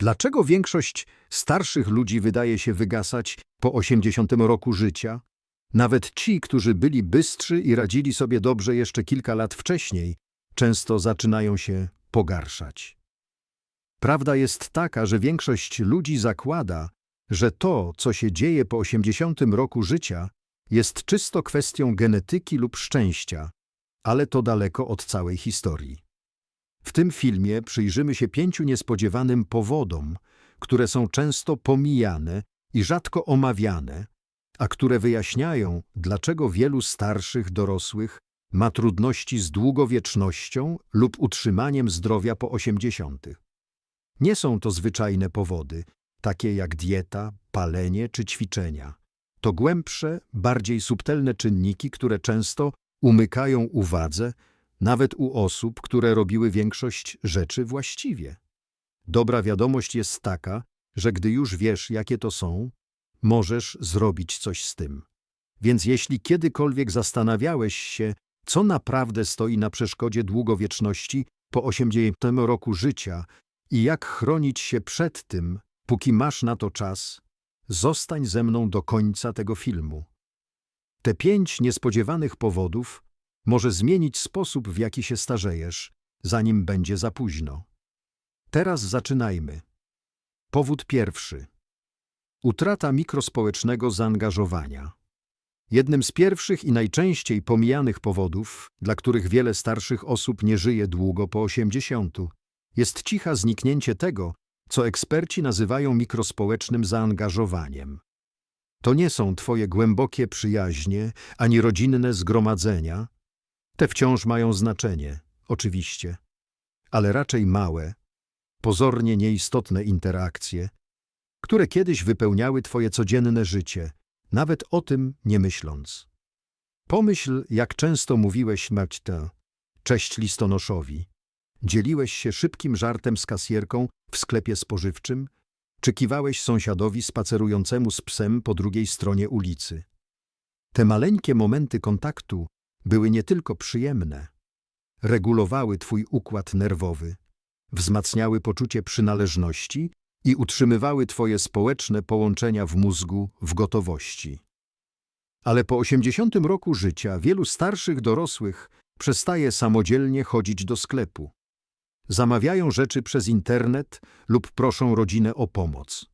Dlaczego większość starszych ludzi wydaje się wygasać po 80 roku życia? Nawet ci, którzy byli bystrzy i radzili sobie dobrze jeszcze kilka lat wcześniej, często zaczynają się pogarszać. Prawda jest taka, że większość ludzi zakłada, że to, co się dzieje po 80 roku życia, jest czysto kwestią genetyki lub szczęścia, ale to daleko od całej historii. W tym filmie przyjrzymy się pięciu niespodziewanym powodom, które są często pomijane i rzadko omawiane, a które wyjaśniają, dlaczego wielu starszych dorosłych ma trudności z długowiecznością lub utrzymaniem zdrowia po osiemdziesiątych. Nie są to zwyczajne powody, takie jak dieta, palenie czy ćwiczenia. To głębsze, bardziej subtelne czynniki, które często umykają uwadze nawet u osób, które robiły większość rzeczy właściwie. Dobra wiadomość jest taka, że gdy już wiesz, jakie to są, możesz zrobić coś z tym. Więc jeśli kiedykolwiek zastanawiałeś się, co naprawdę stoi na przeszkodzie długowieczności po 80 roku życia i jak chronić się przed tym, póki masz na to czas, zostań ze mną do końca tego filmu. Te pięć niespodziewanych powodów może zmienić sposób, w jaki się starzejesz, zanim będzie za późno. Teraz zaczynajmy. Powód pierwszy. Utrata mikrospołecznego zaangażowania. Jednym z pierwszych i najczęściej pomijanych powodów, dla których wiele starszych osób nie żyje długo po 80, jest cicha zniknięcie tego, co eksperci nazywają mikrospołecznym zaangażowaniem. To nie są twoje głębokie przyjaźnie ani rodzinne zgromadzenia. Te wciąż mają znaczenie, oczywiście, ale raczej małe, pozornie nieistotne interakcje, które kiedyś wypełniały twoje codzienne życie, nawet o tym nie myśląc. Pomyśl, jak często mówiłeś Maćta, cześć listonoszowi. Dzieliłeś się szybkim żartem z kasjerką w sklepie spożywczym, czy kiwałeś sąsiadowi spacerującemu z psem po drugiej stronie ulicy. Te maleńkie momenty kontaktu były nie tylko przyjemne, regulowały twój układ nerwowy, wzmacniały poczucie przynależności i utrzymywały twoje społeczne połączenia w mózgu w gotowości. Ale po 80 roku życia wielu starszych dorosłych przestaje samodzielnie chodzić do sklepu. Zamawiają rzeczy przez internet lub proszą rodzinę o pomoc.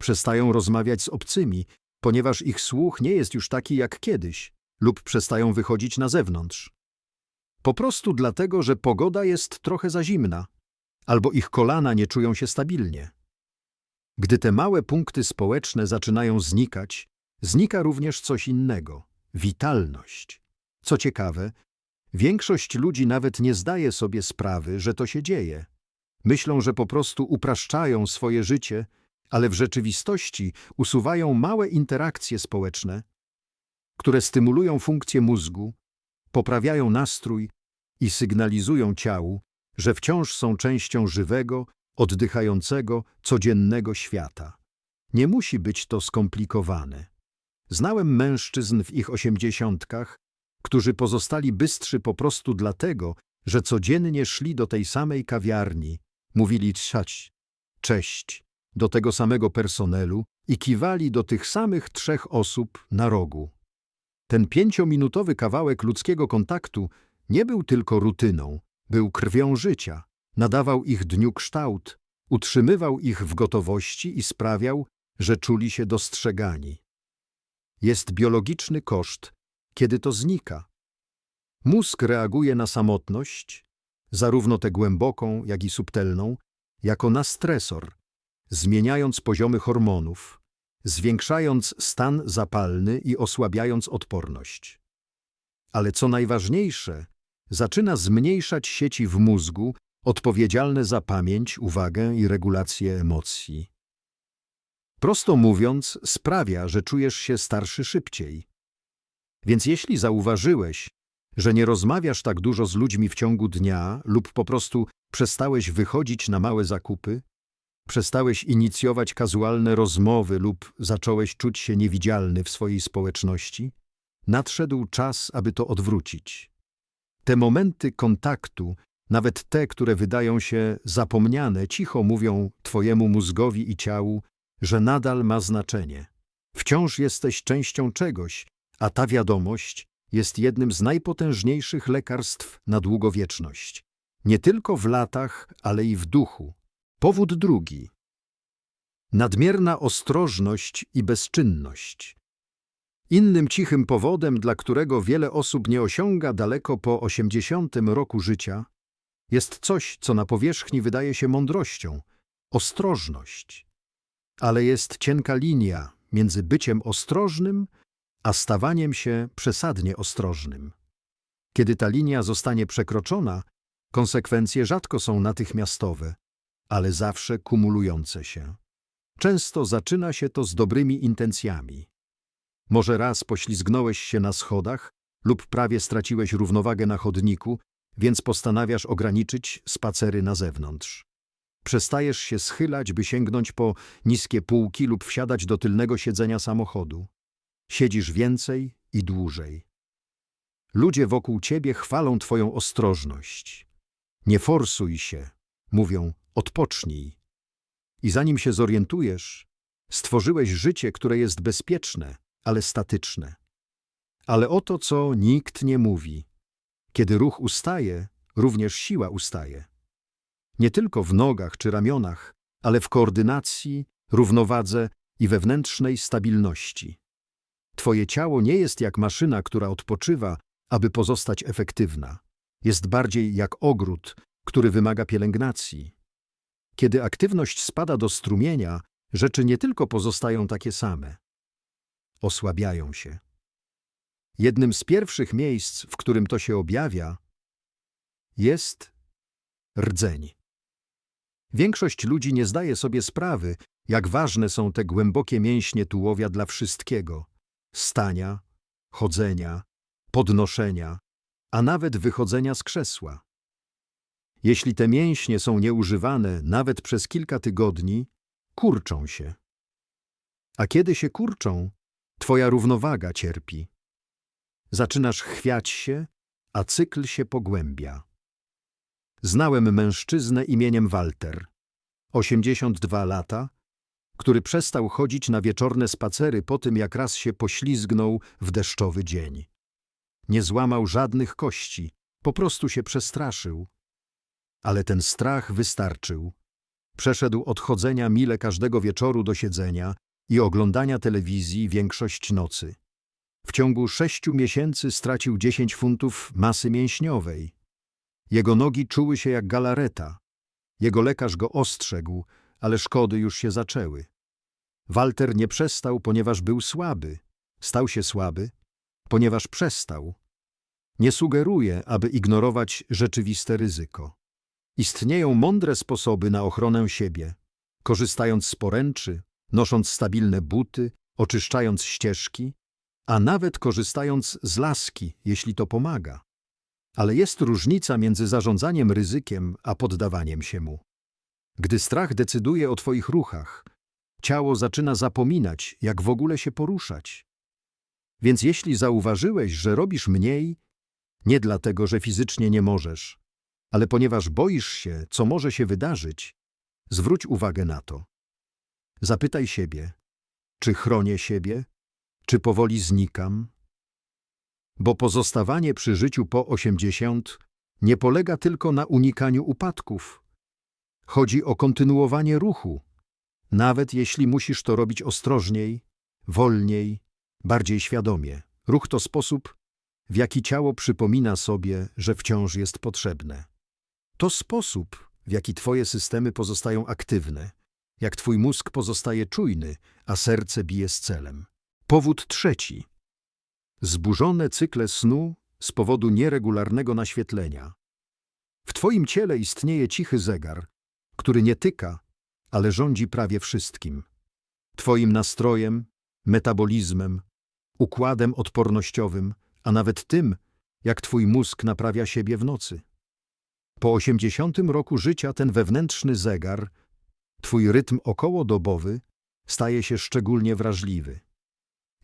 Przestają rozmawiać z obcymi, ponieważ ich słuch nie jest już taki jak kiedyś, lub przestają wychodzić na zewnątrz. Po prostu dlatego, że pogoda jest trochę za zimna, albo ich kolana nie czują się stabilnie. Gdy te małe punkty społeczne zaczynają znikać, znika również coś innego witalność. Co ciekawe, większość ludzi nawet nie zdaje sobie sprawy, że to się dzieje. Myślą, że po prostu upraszczają swoje życie, ale w rzeczywistości usuwają małe interakcje społeczne, które stymulują funkcję mózgu, poprawiają nastrój i sygnalizują ciału, że wciąż są częścią żywego, oddychającego, codziennego świata. Nie musi być to skomplikowane. Znałem mężczyzn w ich osiemdziesiątkach, którzy pozostali bystrzy po prostu dlatego, że codziennie szli do tej samej kawiarni, mówili trzać, cześć, do tego samego personelu i kiwali do tych samych trzech osób na rogu. Ten pięciominutowy kawałek ludzkiego kontaktu nie był tylko rutyną, był krwią życia, nadawał ich dniu kształt, utrzymywał ich w gotowości i sprawiał, że czuli się dostrzegani. Jest biologiczny koszt, kiedy to znika. Mózg reaguje na samotność, zarówno tę głęboką, jak i subtelną, jako na stresor, zmieniając poziomy hormonów, zwiększając stan zapalny i osłabiając odporność. Ale co najważniejsze, zaczyna zmniejszać sieci w mózgu odpowiedzialne za pamięć, uwagę i regulację emocji. Prosto mówiąc, sprawia, że czujesz się starszy szybciej. Więc jeśli zauważyłeś, że nie rozmawiasz tak dużo z ludźmi w ciągu dnia lub po prostu przestałeś wychodzić na małe zakupy, przestałeś inicjować kazualne rozmowy lub zacząłeś czuć się niewidzialny w swojej społeczności, nadszedł czas, aby to odwrócić. Te momenty kontaktu Nawet te, które wydają się zapomniane, cicho mówią twojemu mózgowi i ciału, że nadal ma znaczenie. Wciąż jesteś częścią czegoś, a ta wiadomość jest jednym z najpotężniejszych lekarstw na długowieczność. Nie tylko w latach, ale i w duchu. Powód drugi. Nadmierna ostrożność i bezczynność. Innym cichym powodem, dla którego wiele osób nie osiąga daleko po 80 roku życia, jest coś, co na powierzchni wydaje się mądrością ostrożność. Ale jest cienka linia między byciem ostrożnym a stawaniem się przesadnie ostrożnym. Kiedy ta linia zostanie przekroczona, konsekwencje rzadko są natychmiastowe, ale zawsze kumulujące się. Często zaczyna się to z dobrymi intencjami. Może raz poślizgnąłeś się na schodach lub prawie straciłeś równowagę na chodniku, więc postanawiasz ograniczyć spacery na zewnątrz. Przestajesz się schylać, by sięgnąć po niskie półki lub wsiadać do tylnego siedzenia samochodu. Siedzisz więcej i dłużej. Ludzie wokół ciebie chwalą twoją ostrożność. Nie forsuj się, mówią, odpocznij. I zanim się zorientujesz, stworzyłeś życie, które jest bezpieczne, ale statyczne. Ale oto co nikt nie mówi. Kiedy ruch ustaje, również siła ustaje. Nie tylko w nogach czy ramionach, ale w koordynacji, równowadze i wewnętrznej stabilności. Twoje ciało nie jest jak maszyna, która odpoczywa, aby pozostać efektywna. Jest bardziej jak ogród, który wymaga pielęgnacji. Kiedy aktywność spada do strumienia, rzeczy nie tylko pozostają takie same. Osłabiają się. Jednym z pierwszych miejsc, w którym to się objawia, jest rdzeń. Większość ludzi nie zdaje sobie sprawy, jak ważne są te głębokie mięśnie tułowia dla wszystkiego stania, chodzenia, podnoszenia, a nawet wychodzenia z krzesła. Jeśli te mięśnie są nieużywane nawet przez kilka tygodni, kurczą się. A kiedy się kurczą, twoja równowaga cierpi. Zaczynasz chwiać się, a cykl się pogłębia. Znałem mężczyznę imieniem Walter, 82 lata, który przestał chodzić na wieczorne spacery po tym, jak raz się poślizgnął w deszczowy dzień. Nie złamał żadnych kości, po prostu się przestraszył. Ale ten strach wystarczył. Przeszedł od chodzenia mile każdego wieczoru do siedzenia i oglądania telewizji większość nocy. W ciągu sześciu miesięcy stracił 10 funtów masy mięśniowej. Jego nogi czuły się jak galareta. Jego lekarz go ostrzegł, ale szkody już się zaczęły. Walter nie przestał, ponieważ był słaby. Stał się słaby, ponieważ przestał. Nie sugeruję, aby ignorować rzeczywiste ryzyko. Istnieją mądre sposoby na ochronę siebie, korzystając z poręczy, nosząc stabilne buty, oczyszczając ścieżki, a nawet korzystając z laski, jeśli to pomaga. Ale jest różnica między zarządzaniem ryzykiem a poddawaniem się mu. Gdy strach decyduje o Twoich ruchach, ciało zaczyna zapominać, jak w ogóle się poruszać. Więc jeśli zauważyłeś, że robisz mniej, nie dlatego, że fizycznie nie możesz, ale ponieważ boisz się, co może się wydarzyć, zwróć uwagę na to. Zapytaj siebie, czy chronię siebie, czy powoli znikam? Bo pozostawanie przy życiu po 80 nie polega tylko na unikaniu upadków. Chodzi o kontynuowanie ruchu, nawet jeśli musisz to robić ostrożniej, wolniej, bardziej świadomie. Ruch to sposób, w jaki ciało przypomina sobie, że wciąż jest potrzebne. To sposób, w jaki twoje systemy pozostają aktywne, jak twój mózg pozostaje czujny, a serce bije z celem. Powód trzeci. Zburzone cykle snu z powodu nieregularnego naświetlenia. W twoim ciele istnieje cichy zegar, który nie tyka, ale rządzi prawie wszystkim. Twoim nastrojem, metabolizmem, układem odpornościowym, a nawet tym, jak twój mózg naprawia siebie w nocy. Po osiemdziesiątym roku życia ten wewnętrzny zegar, twój rytm okołodobowy, staje się szczególnie wrażliwy.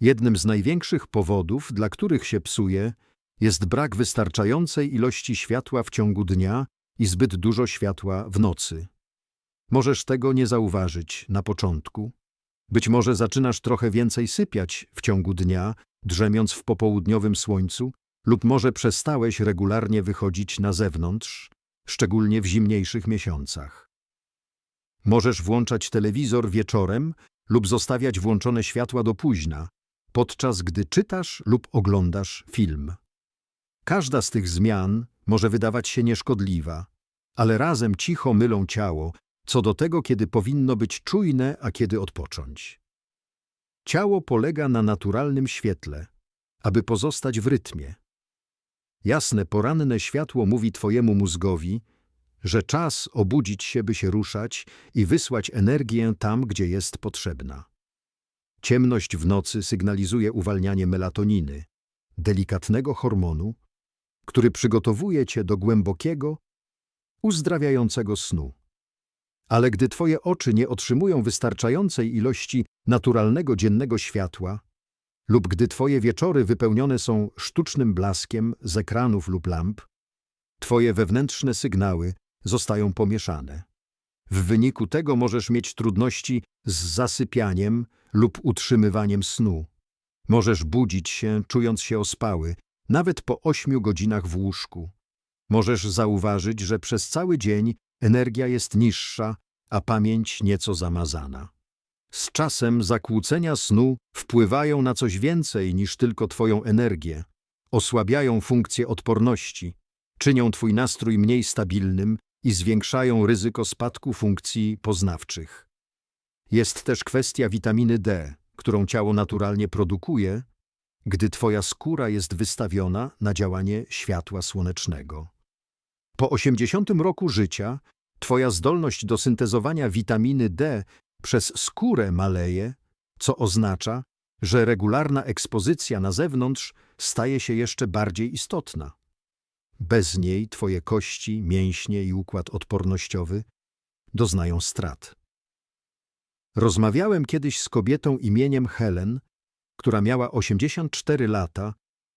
Jednym z największych powodów, dla których się psuje, jest brak wystarczającej ilości światła w ciągu dnia i zbyt dużo światła w nocy. Możesz tego nie zauważyć na początku. Być może zaczynasz trochę więcej sypiać w ciągu dnia, drzemiąc w popołudniowym słońcu, lub może przestałeś regularnie wychodzić na zewnątrz, szczególnie w zimniejszych miesiącach. Możesz włączać telewizor wieczorem lub zostawiać włączone światła do późna, podczas gdy czytasz lub oglądasz film. Każda z tych zmian może wydawać się nieszkodliwa, ale razem cicho mylą ciało co do tego, kiedy powinno być czujne, a kiedy odpocząć. Ciało polega na naturalnym świetle, aby pozostać w rytmie. Jasne poranne światło mówi twojemu mózgowi, że czas obudzić się, by się ruszać i wysłać energię tam, gdzie jest potrzebna. Ciemność w nocy sygnalizuje uwalnianie melatoniny, delikatnego hormonu, który przygotowuje cię do głębokiego, uzdrawiającego snu. Ale gdy twoje oczy nie otrzymują wystarczającej ilości naturalnego dziennego światła, lub gdy twoje wieczory wypełnione są sztucznym blaskiem z ekranów lub lamp, twoje wewnętrzne sygnały zostają pomieszane. W wyniku tego możesz mieć trudności z zasypianiem lub utrzymywaniem snu. Możesz budzić się, czując się ospały, nawet po ośmiu godzinach w łóżku. Możesz zauważyć, że przez cały dzień energia jest niższa, a pamięć nieco zamazana. Z czasem zakłócenia snu wpływają na coś więcej niż tylko Twoją energię. Osłabiają funkcję odporności, czynią Twój nastrój mniej stabilnym i zwiększają ryzyko spadku funkcji poznawczych. Jest też kwestia witaminy D, którą ciało naturalnie produkuje, gdy Twoja skóra jest wystawiona na działanie światła słonecznego. Po 80 roku życia Twoja zdolność do syntezowania witaminy D przez skórę maleje, co oznacza, że regularna ekspozycja na zewnątrz staje się jeszcze bardziej istotna. Bez niej Twoje kości, mięśnie i układ odpornościowy doznają strat. Rozmawiałem kiedyś z kobietą imieniem Helen, która miała 84 lata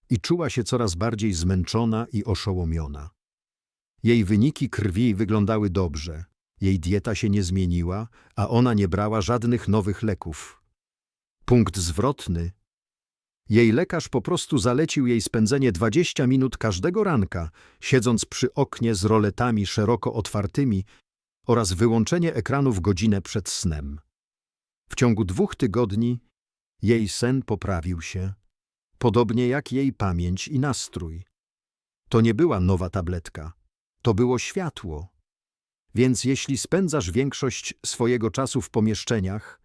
i czuła się coraz bardziej zmęczona i oszołomiona. Jej wyniki krwi wyglądały dobrze, jej dieta się nie zmieniła, a ona nie brała żadnych nowych leków. Punkt zwrotny. Jej lekarz po prostu zalecił jej spędzenie 20 minut każdego ranka, siedząc przy oknie z roletami szeroko otwartymi oraz wyłączenie ekranów godzinę przed snem. W ciągu dwóch tygodni jej sen poprawił się, podobnie jak jej pamięć i nastrój. To nie była nowa tabletka, to było światło. Więc jeśli spędzasz większość swojego czasu w pomieszczeniach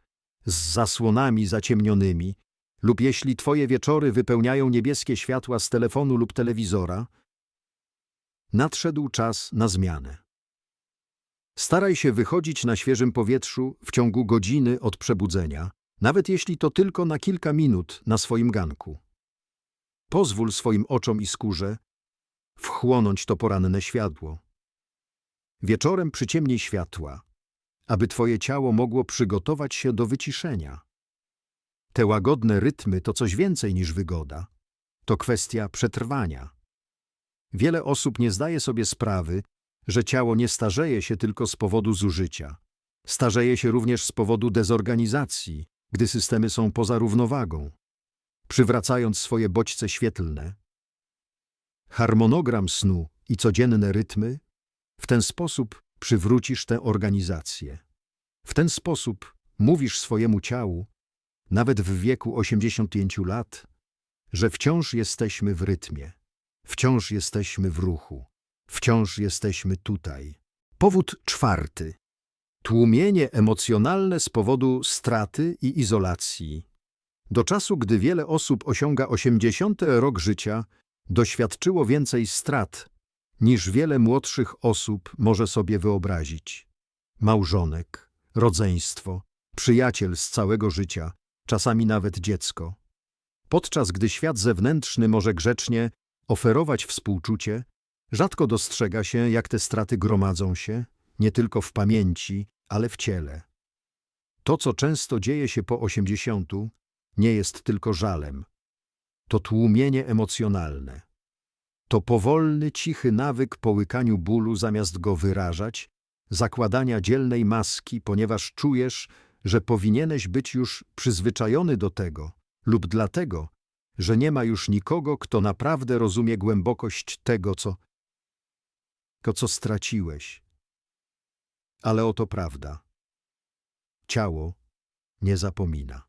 z zasłonami zaciemnionymi, lub jeśli twoje wieczory wypełniają niebieskie światła z telefonu lub telewizora, nadszedł czas na zmianę. Staraj się wychodzić na świeżym powietrzu w ciągu godziny od przebudzenia, nawet jeśli to tylko na kilka minut na swoim ganku. Pozwól swoim oczom i skórze wchłonąć to poranne światło. Wieczorem przyciemnij światła, aby twoje ciało mogło przygotować się do wyciszenia. Te łagodne rytmy to coś więcej niż wygoda. To kwestia przetrwania. Wiele osób nie zdaje sobie sprawy, że ciało nie starzeje się tylko z powodu zużycia. Starzeje się również z powodu dezorganizacji, gdy systemy są poza równowagą. Przywracając swoje bodźce świetlne, harmonogram snu i codzienne rytmy, w ten sposób przywrócisz tę organizację. W ten sposób mówisz swojemu ciału, nawet w wieku 85 lat, że wciąż jesteśmy w rytmie, wciąż jesteśmy w ruchu, wciąż jesteśmy tutaj. Powód czwarty. Tłumienie emocjonalne z powodu straty i izolacji. Do czasu, gdy wiele osób osiąga 80 rok życia, doświadczyło więcej strat, niż wiele młodszych osób może sobie wyobrazić. Małżonek, rodzeństwo, przyjaciel z całego życia, czasami nawet dziecko. Podczas gdy świat zewnętrzny może grzecznie oferować współczucie, rzadko dostrzega się, jak te straty gromadzą się, nie tylko w pamięci, ale w ciele. To, co często dzieje się po osiemdziesiątu, nie jest tylko żalem. To tłumienie emocjonalne. To powolny, cichy nawyk po łykaniu bólu zamiast go wyrażać, zakładania dzielnej maski, ponieważ czujesz, że powinieneś być już przyzwyczajony do tego, lub dlatego, że nie ma już nikogo, kto naprawdę rozumie głębokość tego, co, to, co straciłeś. Ale oto prawda. Ciało nie zapomina.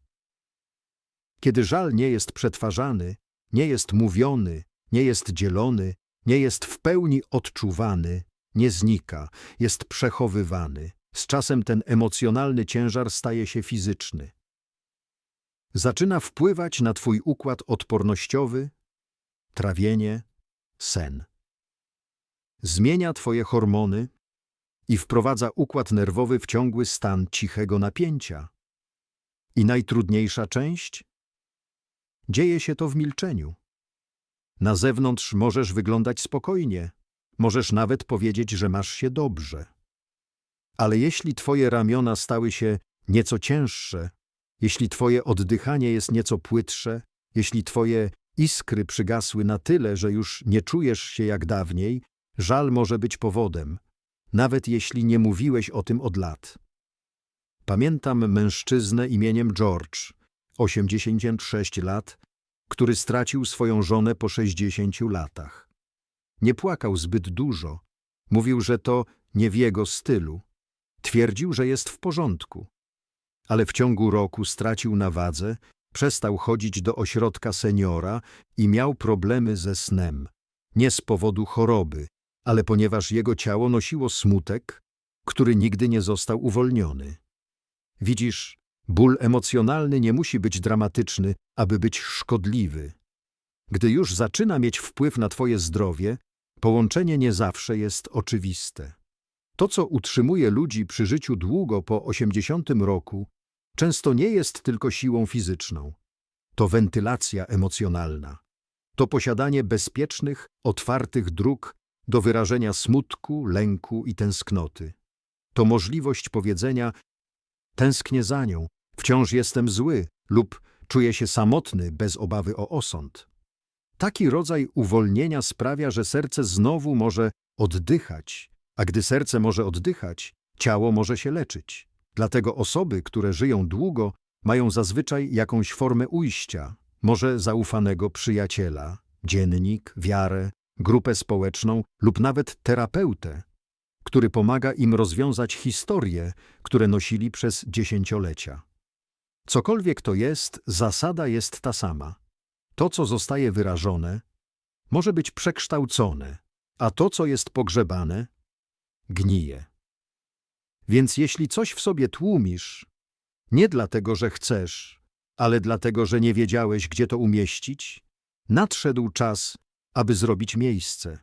Kiedy żal nie jest przetwarzany, nie jest mówiony, nie jest dzielony, nie jest w pełni odczuwany, nie znika, jest przechowywany. Z czasem ten emocjonalny ciężar staje się fizyczny. Zaczyna wpływać na twój układ odpornościowy, trawienie, sen. Zmienia twoje hormony i wprowadza układ nerwowy w ciągły stan cichego napięcia. I najtrudniejsza część? Dzieje się to w milczeniu. Na zewnątrz możesz wyglądać spokojnie, możesz nawet powiedzieć, że masz się dobrze. Ale jeśli twoje ramiona stały się nieco cięższe, jeśli twoje oddychanie jest nieco płytsze, jeśli twoje iskry przygasły na tyle, że już nie czujesz się jak dawniej, żal może być powodem, nawet jeśli nie mówiłeś o tym od lat. Pamiętam mężczyznę imieniem George, 86 lat, który stracił swoją żonę po 60 latach. Nie płakał zbyt dużo. Mówił, że to nie w jego stylu. Twierdził, że jest w porządku. Ale w ciągu roku stracił na wadze, przestał chodzić do ośrodka seniora i miał problemy ze snem. Nie z powodu choroby, ale ponieważ jego ciało nosiło smutek, który nigdy nie został uwolniony. Widzisz, ból emocjonalny nie musi być dramatyczny, aby być szkodliwy. Gdy już zaczyna mieć wpływ na twoje zdrowie, połączenie nie zawsze jest oczywiste. To, co utrzymuje ludzi przy życiu długo po 80 roku, często nie jest tylko siłą fizyczną. To wentylacja emocjonalna. To posiadanie bezpiecznych, otwartych dróg do wyrażenia smutku, lęku i tęsknoty. To możliwość powiedzenia tęsknię za nią, wciąż jestem zły lub czuję się samotny bez obawy o osąd. Taki rodzaj uwolnienia sprawia, że serce znowu może oddychać, a gdy serce może oddychać, ciało może się leczyć. Dlatego osoby, które żyją długo, mają zazwyczaj jakąś formę ujścia, może zaufanego przyjaciela, dziennik, wiarę, grupę społeczną lub nawet terapeutę, który pomaga im rozwiązać historie, które nosili przez dziesięciolecia. Cokolwiek to jest, zasada jest ta sama. To, co zostaje wyrażone, może być przekształcone, a to, co jest pogrzebane, gnije. Więc jeśli coś w sobie tłumisz, nie dlatego, że chcesz, ale dlatego, że nie wiedziałeś, gdzie to umieścić, nadszedł czas, aby zrobić miejsce.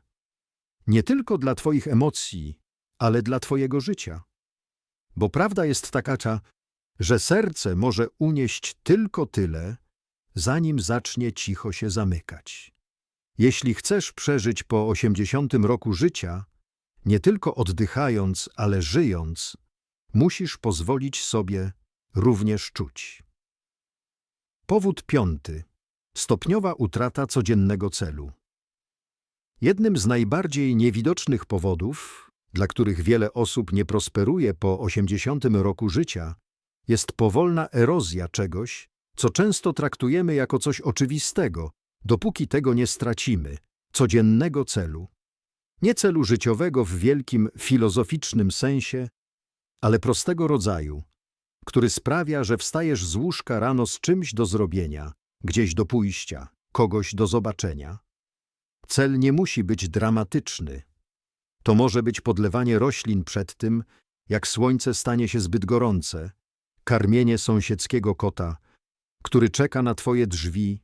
Nie tylko dla Twoich emocji, ale dla Twojego życia. Bo prawda jest taka, że serce może unieść tylko tyle, zanim zacznie cicho się zamykać. Jeśli chcesz przeżyć po osiemdziesiątym roku życia, nie tylko oddychając, ale żyjąc, musisz pozwolić sobie również czuć. Powód piąty. Stopniowa utrata codziennego celu. Jednym z najbardziej niewidocznych powodów, dla których wiele osób nie prosperuje po 80 roku życia, jest powolna erozja czegoś, co często traktujemy jako coś oczywistego, dopóki tego nie stracimy, codziennego celu. Nie celu życiowego w wielkim filozoficznym sensie, ale prostego rodzaju, który sprawia, że wstajesz z łóżka rano z czymś do zrobienia, gdzieś do pójścia, kogoś do zobaczenia. Cel nie musi być dramatyczny. To może być podlewanie roślin przed tym, jak słońce stanie się zbyt gorące, karmienie sąsiedzkiego kota, który czeka na twoje drzwi,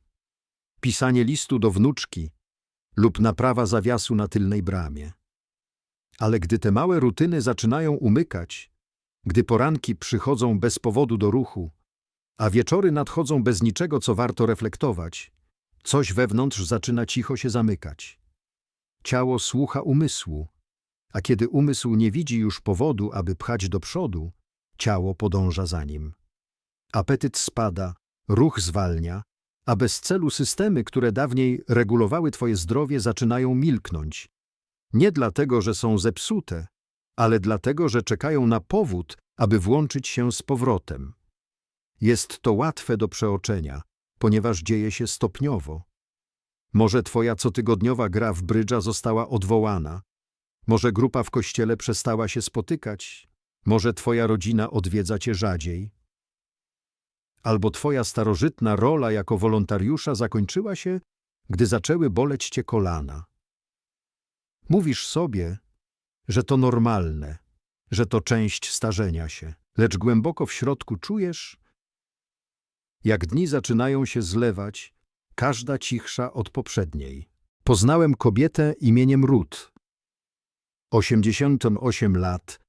pisanie listu do wnuczki lub naprawa zawiasu na tylnej bramie. Ale gdy te małe rutyny zaczynają umykać, gdy poranki przychodzą bez powodu do ruchu, a wieczory nadchodzą bez niczego, co warto reflektować, coś wewnątrz zaczyna cicho się zamykać. Ciało słucha umysłu, a kiedy umysł nie widzi już powodu, aby pchać do przodu, ciało podąża za nim. Apetyt spada, ruch zwalnia, a bez celu systemy, które dawniej regulowały twoje zdrowie, zaczynają milknąć. Nie dlatego, że są zepsute, ale dlatego, że czekają na powód, aby włączyć się z powrotem. Jest to łatwe do przeoczenia, ponieważ dzieje się stopniowo. Może twoja cotygodniowa gra w brydża została odwołana, może grupa w kościele przestała się spotykać, może twoja rodzina odwiedza cię rzadziej, albo twoja starożytna rola jako wolontariusza zakończyła się, gdy zaczęły boleć cię kolana. Mówisz sobie, że to normalne, że to część starzenia się, lecz głęboko w środku czujesz, jak dni zaczynają się zlewać, każda cichsza od poprzedniej. Poznałem kobietę imieniem Ruth. 88 lat,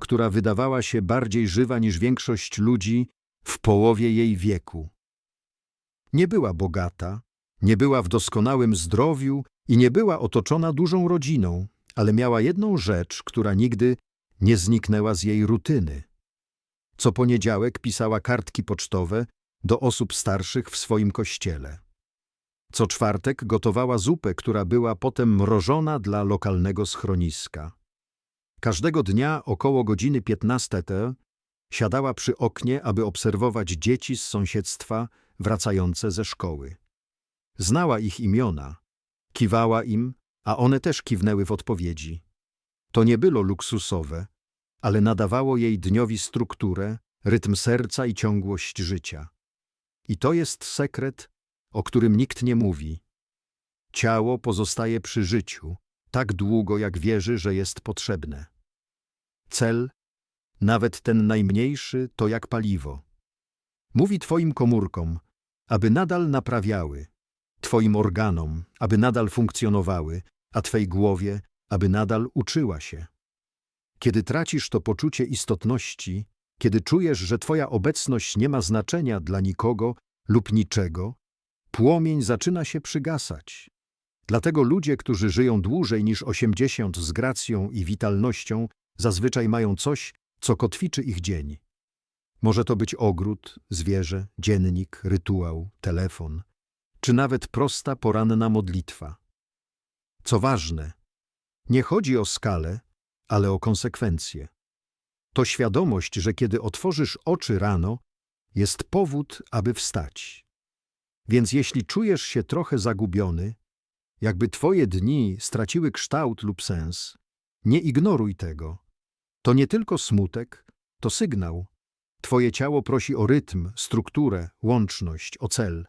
która wydawała się bardziej żywa niż większość ludzi w połowie jej wieku. Nie była bogata, nie była w doskonałym zdrowiu i nie była otoczona dużą rodziną, ale miała jedną rzecz, która nigdy nie zniknęła z jej rutyny. Co poniedziałek pisała kartki pocztowe do osób starszych w swoim kościele. Co czwartek gotowała zupę, która była potem mrożona dla lokalnego schroniska. Każdego dnia około godziny 15 te siadała przy oknie, aby obserwować dzieci z sąsiedztwa wracające ze szkoły. Znała ich imiona, kiwała im, a one też kiwnęły w odpowiedzi. To nie było luksusowe, ale nadawało jej dniowi strukturę, rytm serca i ciągłość życia. I to jest sekret, o którym nikt nie mówi. Ciało pozostaje przy życiu tak długo, jak wierzy, że jest potrzebne. Cel, nawet ten najmniejszy, to jak paliwo. Mówi twoim komórkom, aby nadal naprawiały, twoim organom, aby nadal funkcjonowały, a twej głowie, aby nadal uczyła się. Kiedy tracisz to poczucie istotności, kiedy czujesz, że twoja obecność nie ma znaczenia dla nikogo lub niczego, płomień zaczyna się przygasać. Dlatego ludzie, którzy żyją dłużej niż 80 z gracją i witalnością, zazwyczaj mają coś, co kotwiczy ich dzień. Może to być ogród, zwierzę, dziennik, rytuał, telefon, czy nawet prosta poranna modlitwa. Co ważne, nie chodzi o skalę, ale o konsekwencje. To świadomość, że kiedy otworzysz oczy rano, jest powód, aby wstać. Więc jeśli czujesz się trochę zagubiony, jakby twoje dni straciły kształt lub sens, nie ignoruj tego. To nie tylko smutek, to sygnał. Twoje ciało prosi o rytm, strukturę, łączność, o cel.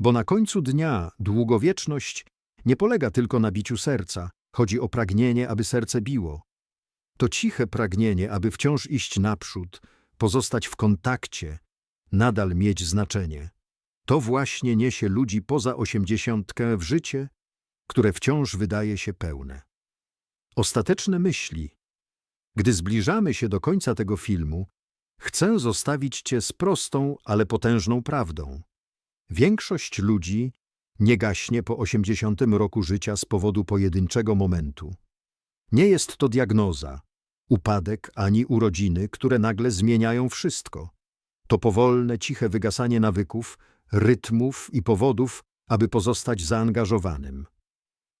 Bo na końcu dnia długowieczność nie polega tylko na biciu serca, chodzi o pragnienie, aby serce biło. To ciche pragnienie, aby wciąż iść naprzód, pozostać w kontakcie, nadal mieć znaczenie. To właśnie niesie ludzi poza osiemdziesiątkę w życie, które wciąż wydaje się pełne. Ostateczne myśli. Gdy zbliżamy się do końca tego filmu, chcę zostawić Cię z prostą, ale potężną prawdą. Większość ludzi nie gaśnie po 80 roku życia z powodu pojedynczego momentu. Nie jest to diagnoza, upadek ani urodziny, które nagle zmieniają wszystko. To powolne, ciche wygasanie nawyków, rytmów i powodów, aby pozostać zaangażowanym.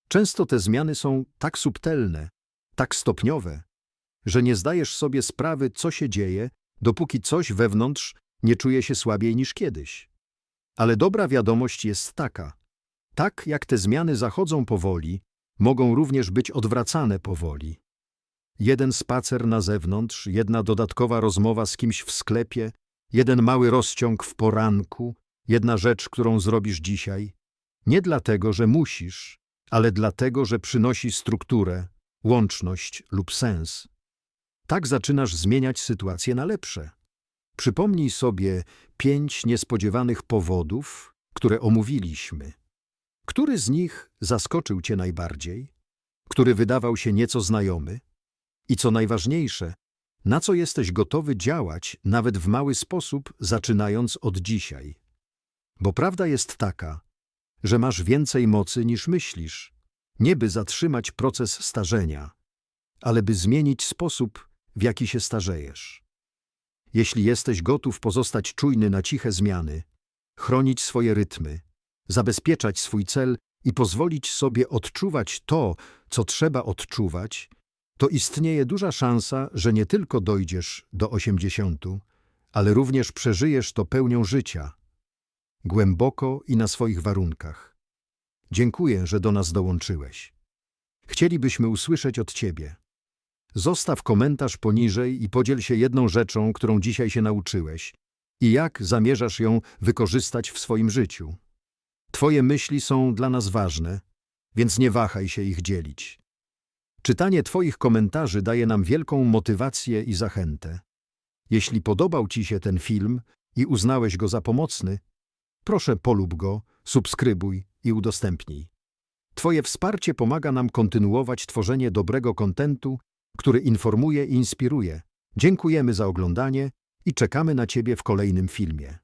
Często te zmiany są tak subtelne, tak stopniowe, że nie zdajesz sobie sprawy, co się dzieje, dopóki coś wewnątrz nie czuje się słabiej niż kiedyś. Ale dobra wiadomość jest taka. Tak jak te zmiany zachodzą powoli, mogą również być odwracane powoli. Jeden spacer na zewnątrz, jedna dodatkowa rozmowa z kimś w sklepie, jeden mały rozciąg w poranku, jedna rzecz, którą zrobisz dzisiaj, nie dlatego, że musisz, ale dlatego, że przynosi strukturę, łączność lub sens. Tak zaczynasz zmieniać sytuację na lepsze. Przypomnij sobie pięć niespodziewanych powodów, które omówiliśmy. Który z nich zaskoczył cię najbardziej? Który wydawał się nieco znajomy? I co najważniejsze, na co jesteś gotowy działać, nawet w mały sposób, zaczynając od dzisiaj? Bo prawda jest taka, że masz więcej mocy niż myślisz, nie by zatrzymać proces starzenia, ale by zmienić sposób, w jaki się starzejesz. Jeśli jesteś gotów pozostać czujny na ciche zmiany, chronić swoje rytmy, zabezpieczać swój cel i pozwolić sobie odczuwać to, co trzeba odczuwać, to istnieje duża szansa, że nie tylko dojdziesz do osiemdziesięciu, ale również przeżyjesz to pełnią życia, głęboko i na swoich warunkach. Dziękuję, że do nas dołączyłeś. Chcielibyśmy usłyszeć od Ciebie. Zostaw komentarz poniżej i podziel się jedną rzeczą, którą dzisiaj się nauczyłeś i jak zamierzasz ją wykorzystać w swoim życiu. Twoje myśli są dla nas ważne, więc nie wahaj się ich dzielić. Czytanie Twoich komentarzy daje nam wielką motywację i zachętę. Jeśli podobał Ci się ten film i uznałeś go za pomocny, proszę polub go, subskrybuj i udostępnij. Twoje wsparcie pomaga nam kontynuować tworzenie dobrego kontentu, który informuje i inspiruje. Dziękujemy za oglądanie i czekamy na Ciebie w kolejnym filmie.